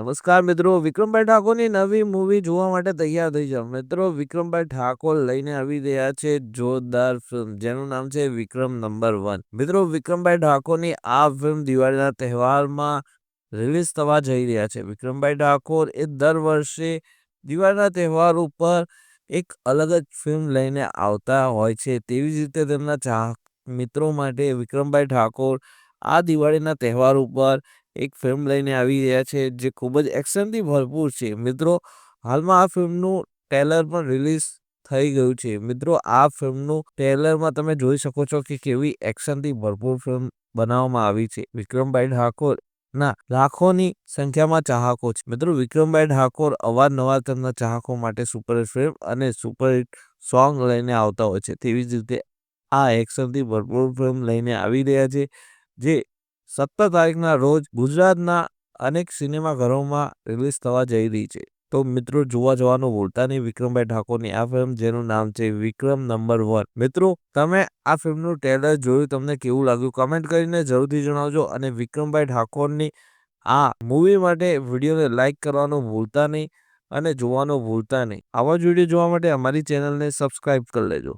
નમસ્કાર મિત્રો, વિક્રમભાઈ ઠાકોરની નવી મૂવી જોવા માટે તૈયાર થઈ જાઓ મિત્રો, વિક્રમભાઈ ઠાકોર લઈને આવી રહ્યા છે જોરદાર ફિલ્મ જેનું નામ છે વિક્રમ નંબર વન. મિત્રો, વિક્રમભાઈ ઠાકોરની આ ફિલ્મ દિવાળીના તહેવારમાં રિલીઝ થવા જઈ રહ્યા છે. વિક્રમભાઈ ઠાકોર એ દર વર્ષે દિવાળીના તહેવાર ઉપર એક અલગ જ ફિલ્મ લઈને આવતા હોય છે. તેવી જ રીતે તેમના ચાહક મિત્રો માટે વિક્રમભાઈ ઠાકોર આ દિવાળીના તહેવાર ઉપર એક ફિલ્મ લઈને આવી રહ્યા છે, જે ખૂબ જ એક્શનથી ભરપૂર છે. મિત્રો, હાલમાં આ ફિલ્મનું ટ્રેલર પણ રિલીઝ થઈ ગયું છે. મિત્રો, આ ફિલ્મનું ટ્રેલરમાં તમે જોઈ શકો છો કે કેવી એક્શનથી ભરપૂર ફિલ્મ બનાવવામાં આવી છે. વિક્રમભાઈ ઠાકોર ના લાખોની સંખ્યામાં ચાહકો છે. મિત્રો, વિક્રમભાઈ ઠાકોર અવારનવાર તેમના ચાહકો માટે સુપરહિટ ફિલ્મ અને સુપરહિટ સોંગ લઈને આવતા હોય છે. તેવી જ રીતે આ એક્શનથી ભરપૂર ફિલ્મ લઈને આવી રહ્યા છે, જે સત્તર તારીખના રોજ ગુજરાતના અનેક સિનેમાઘરોમાં રિલીઝ થવા જઈ રહી છે. તો મિત્રો, જોવા જવાનું ભૂલતા નહીં વિક્રમભાઈ ઠાકોરની આ ફિલ્મ જેનું નામ છે વિક્રમ નંબર વન. મિત્રો, તમે આ ફિલ્મનું ટ્રેલર જોયું, તમને કેવું લાગ્યું? કમેન્ટ કરીને જરૂરથી જણાવજો અને વિક્રમભાઈ ઠાકોરની આ મૂવી માટે વિડીયોને લાઇક કરવાનું ભૂલતા નહીં અને જોવાનું ભૂલતા નહીં. આવા જ વીડિયો જોવા માટે અમારી ચેનલને સબસ્ક્રાઇબ કરી લેજો.